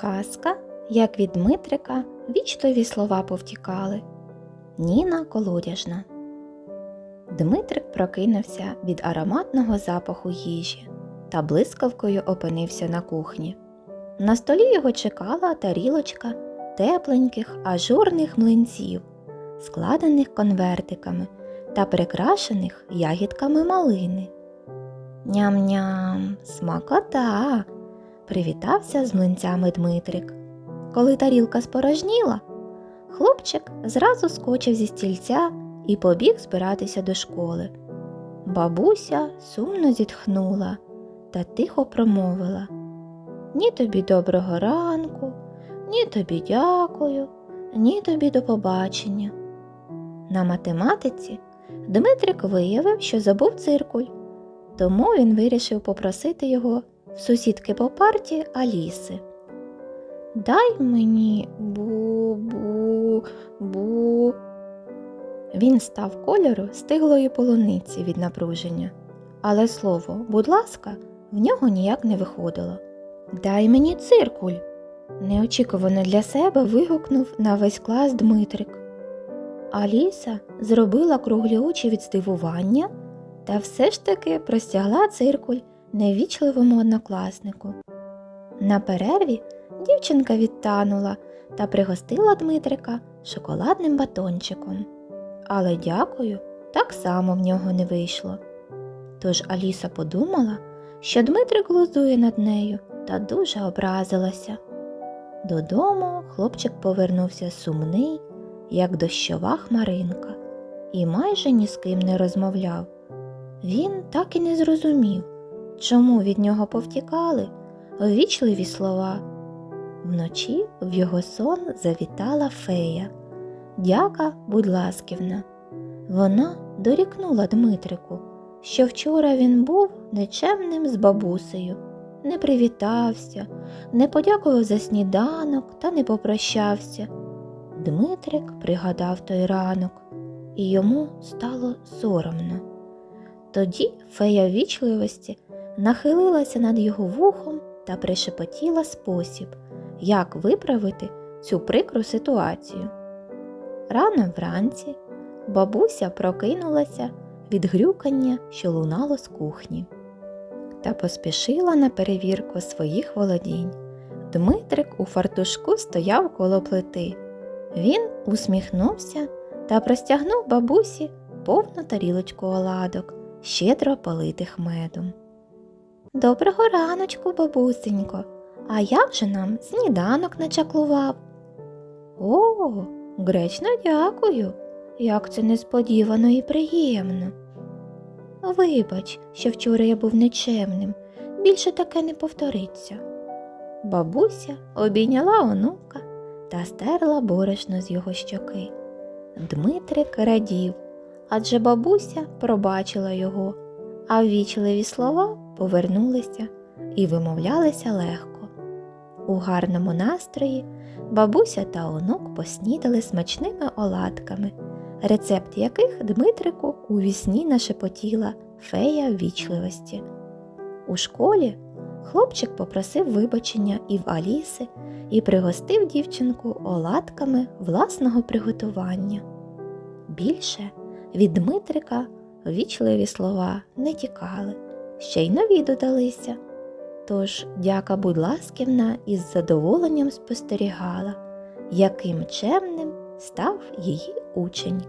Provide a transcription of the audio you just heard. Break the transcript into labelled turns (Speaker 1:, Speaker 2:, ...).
Speaker 1: Казка, як від Дмитрика вічливі слова повтікали. Ніна Колодяжна. Дмитрик прокинувся від ароматного запаху їжі та блискавкою опинився на кухні. На столі його чекала тарілочка тепленьких ажурних млинців, складених конвертиками та прикрашених ягідками малини. Ням-ням, смакота! Привітався з млинцями Дмитрик. Коли тарілка спорожніла, хлопчик зразу скочив зі стільця і побіг збиратися до школи. Бабуся сумно зітхнула та тихо промовила Ні тобі доброго ранку, ні тобі дякую, ні тобі до побачення. На математиці Дмитрик виявив, що забув циркуль, тому він вирішив попросити його сусідки по парті Аліси. Дай мені бу-бу-бу. Він став кольору стиглої полуниці від напруження, але слово, будь ласка, в нього ніяк не виходило. Дай мені циркуль. Неочікувано для себе вигукнув на весь клас Дмитрик. Аліса зробила круглі очі від здивування та все ж таки простягла циркуль невічливому однокласнику. На перерві дівчинка відтанула та пригостила Дмитрика шоколадним батончиком. Але дякую, так само в нього не вийшло. Тож Аліса подумала, що Дмитрик глузує над нею та дуже образилася. Додому хлопчик повернувся сумний, як дощова хмаринка, і майже ні з ким не розмовляв. Він так і не зрозумів, чому від нього повтікали ввічливі слова. Вночі в його сон завітала фея. Дяка, будь ласківна. Вона дорікнула Дмитрику, що вчора він був нечемним з бабусею, не привітався, не подякував за сніданок та не попрощався. Дмитрик пригадав той ранок, і йому стало соромно. Тоді фея вічливості нахилилася над його вухом та пришепотіла спосіб, як виправити цю прикру ситуацію. Рано вранці бабуся прокинулася від грюкання, що лунало з кухні, та поспішила на перевірку своїх володінь. Дмитрик у фартушку стояв коло плити. Він усміхнувся та простягнув бабусі повну тарілочку оладок, щедро политих медом. Доброго раночку, бабусенько, а як же нам сніданок начаклував? О, гречно дякую, як це несподівано і приємно. Вибач, що вчора я був нечемним, більше таке не повториться. Бабуся обійняла онука та стерла борошно з його щоки. Дмитрик радів, адже бабуся пробачила його, а ввічливі слова повернулися і вимовлялися легко. У гарному настрої бабуся та онук поснідали смачними оладками, рецепт яких Дмитрику у вісні нашепотіла фея ввічливості. У школі хлопчик попросив вибачення і в Аліси і пригостив дівчинку оладками власного приготування. Більше від Дмитрика ввічливі слова не тікали, ще й нові додалися. Тож дяка будь ласківна із задоволенням спостерігала, яким чемним став її учень.